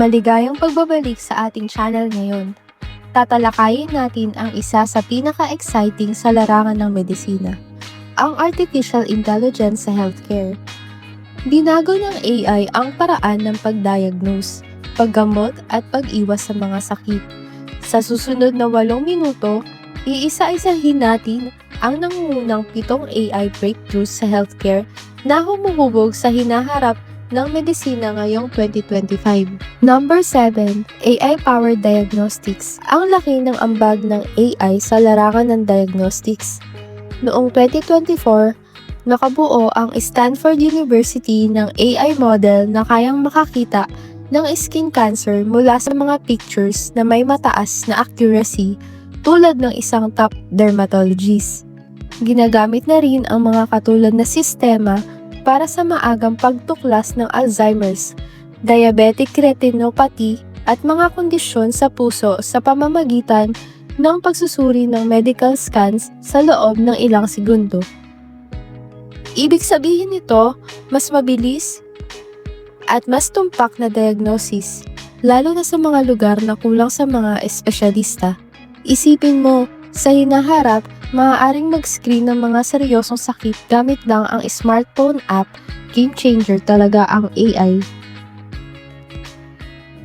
Maligayang pagbabalik sa ating channel ngayon. Tatalakayin natin ang isa sa pinaka-exciting sa larangan ng medisina, ang Artificial Intelligence sa healthcare. Binago ng AI ang paraan ng pagdiagnose, paggamot at pag-iwas sa mga sakit. Sa susunod na walong minuto, iisa-isahin natin ang nangungunang pitong AI breakthroughs sa healthcare na humuhubog sa hinaharap ng medisina ngayong 2025. Number 7, AI-powered diagnostics. Ang laki ng ambag ng AI sa larangan ng diagnostics. Noong 2024, nakabuo ang Stanford University ng AI model na kayang makakita ng skin cancer mula sa mga pictures na may mataas na accuracy tulad ng isang top dermatologist. Ginagamit na rin ang mga katulad na sistema para sa maagang pagtuklas ng Alzheimer's, diabetic retinopathy at mga kondisyon sa puso sa pamamagitan ng pagsusuri ng medical scans sa loob ng ilang segundo. Ibig sabihin nito, mas mabilis at mas tumpak na diagnosis, lalo na sa mga lugar na kulang sa mga espesyalista. Isipin mo, sa hinaharap, maaaring mag-screen ng mga seryosong sakit gamit lang ang smartphone app, game changer talaga ang AI.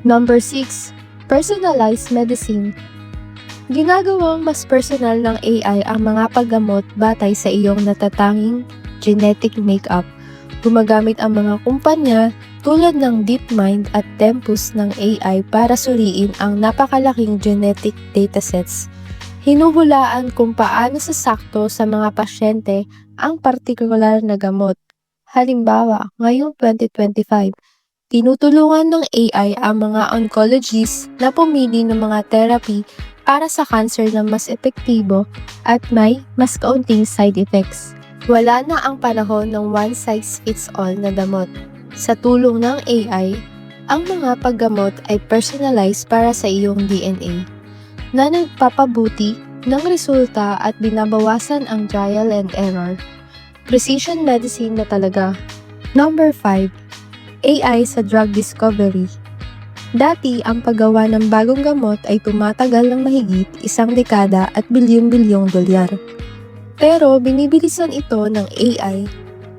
Number 6. Personalized Medicine Ginagawang mas personal ng AI ang mga paggamot batay sa iyong natatanging genetic makeup. Gumagamit ang mga kumpanya tulad ng DeepMind at Tempus ng AI para suriin ang napakalaking genetic datasets hinuhulaan kung paano sasakto sa mga pasyente ang partikular na gamot. Halimbawa, ngayong 2025, tinutulungan ng AI ang mga oncologists na pumili ng mga therapy para sa cancer na mas epektibo at may mas kaunting side effects. Wala na ang panahon ng one-size-fits-all na damot. Sa tulong ng AI, ang mga paggamot ay personalized para sa iyong DNA na nagpapabuti ng resulta at binabawasan ang trial and error. Precision medicine na talaga. Number 5. AI sa drug discovery. Dati, ang paggawa ng bagong gamot ay tumatagal ng mahigit isang dekada at bilyong-bilyong dolyar. Pero binibilisan ito ng AI.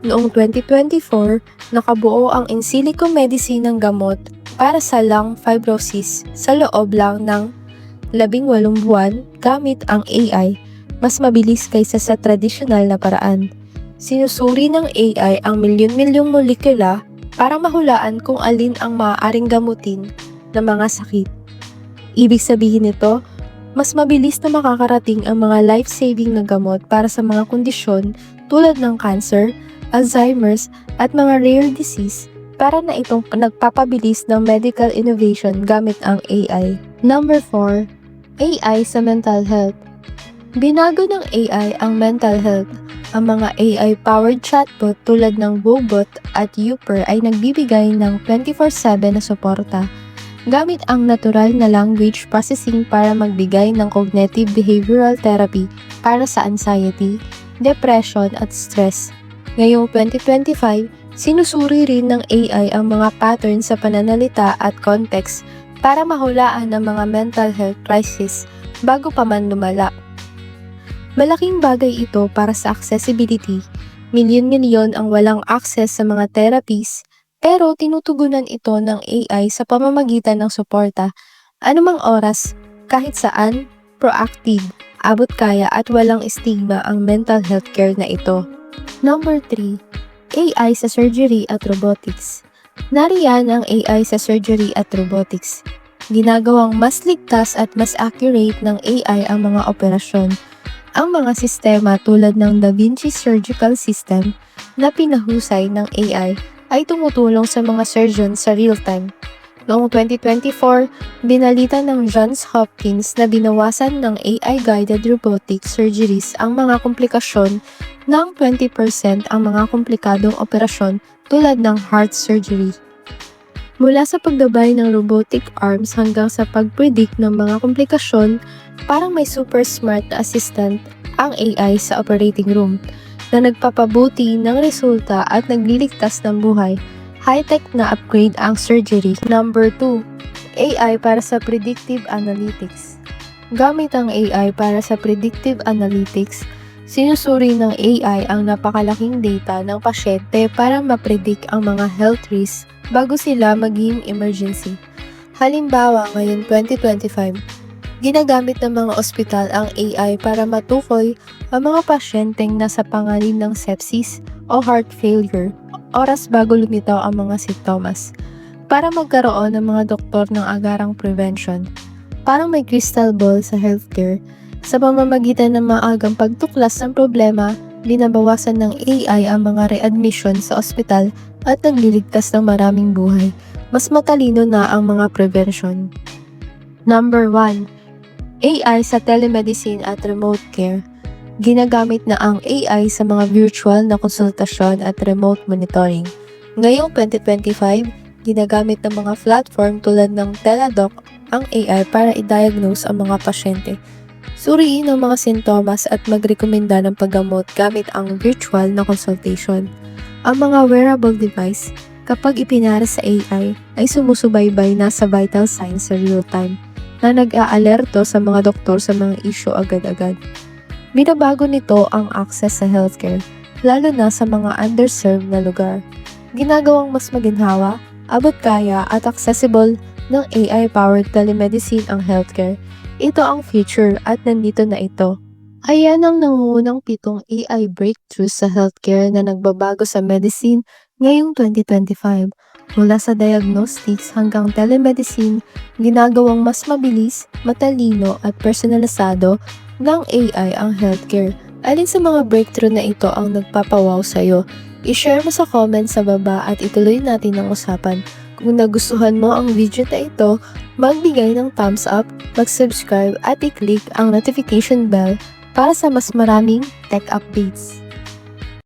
Noong 2024, nakabuo ang in silico medicine ng gamot para sa lung fibrosis sa loob lang ng labing walong buwan gamit ang AI, mas mabilis kaysa sa tradisyonal na paraan. Sinusuri ng AI ang milyon-milyong molekula para mahulaan kung alin ang maaaring gamutin ng mga sakit. Ibig sabihin nito, mas mabilis na makakarating ang mga life-saving na gamot para sa mga kondisyon tulad ng cancer, Alzheimer's at mga rare disease para na itong nagpapabilis ng medical innovation gamit ang AI. Number 4, AI sa mental health. Binago ng AI ang mental health. Ang mga AI-powered chatbot tulad ng Bobot at Uper ay nagbibigay ng 24-7 na suporta gamit ang natural na language processing para magbigay ng cognitive behavioral therapy para sa anxiety, depression at stress. Ngayong 2025, sinusuri rin ng AI ang mga pattern sa pananalita at context para mahulaan ang mga mental health crisis bago pa man lumala. Malaking bagay ito para sa accessibility. Milyon-milyon ang walang access sa mga therapies pero tinutugunan ito ng AI sa pamamagitan ng suporta, anumang oras, kahit saan, proactive, abot kaya at walang stigma ang mental health care na ito. Number 3. AI sa surgery at robotics. Nariyan ang AI sa surgery at robotics. Ginagawang mas ligtas at mas accurate ng AI ang mga operasyon. Ang mga sistema tulad ng Da Vinci Surgical System na pinahusay ng AI ay tumutulong sa mga surgeon sa real time. Noong 2024, binalita ng Johns Hopkins na binawasan ng AI-guided robotic surgeries ang mga komplikasyon ng 20% ang mga komplikadong operasyon tulad ng heart surgery. Mula sa pagdabay ng robotic arms hanggang sa pag-predict ng mga komplikasyon, parang may super smart assistant ang AI sa operating room na nagpapabuti ng resulta at nagliligtas ng buhay. High-tech na upgrade ang surgery. Number 2. AI para sa predictive analytics. Gamit ang AI para sa predictive analytics, sinusuri ng AI ang napakalaking data ng pasyente para mapredict ang mga health risks bago sila maging emergency. Halimbawa, ngayon 2025, ginagamit ng mga ospital ang AI para matukoy ang mga pasyenteng nasa pangalim ng sepsis o heart failure oras bago lumitaw ang mga sintomas para magkaroon ng mga doktor ng agarang prevention. Parang may crystal ball sa healthcare, sa pamamagitan ng maagang pagtuklas ng problema, binabawasan ng AI ang mga readmission sa ospital at nagliligtas ng maraming buhay. Mas matalino na ang mga prevention. Number 1. AI sa telemedicine at remote care. Ginagamit na ang AI sa mga virtual na konsultasyon at remote monitoring. Ngayong 2025, ginagamit ng mga platform tulad ng Teladoc ang AI para i-diagnose ang mga pasyente. Suriin ang mga sintomas at magrekomenda ng paggamot gamit ang virtual na consultation. Ang mga wearable device, kapag ipinara sa AI, ay sumusubaybay na sa vital signs sa real time na nag-aalerto sa mga doktor sa mga issue agad-agad. Binabago nito ang access sa healthcare, lalo na sa mga underserved na lugar. Ginagawang mas maginhawa, abot kaya at accessible ng AI-powered telemedicine ang healthcare. Ito ang future at nandito na ito. Ayan ang nangungunang pitong AI breakthroughs sa healthcare na nagbabago sa medicine ngayong 2025. Mula sa diagnostics hanggang telemedicine, ginagawang mas mabilis, matalino at personalisado ng AI ang healthcare. Alin sa mga breakthrough na ito ang nagpapawaw sa'yo? I-share mo sa comment sa baba at ituloy natin ang usapan. Kung nagustuhan mo ang video na ito, magbigay ng thumbs up, mag-subscribe at i-click ang notification bell para sa mas maraming tech updates.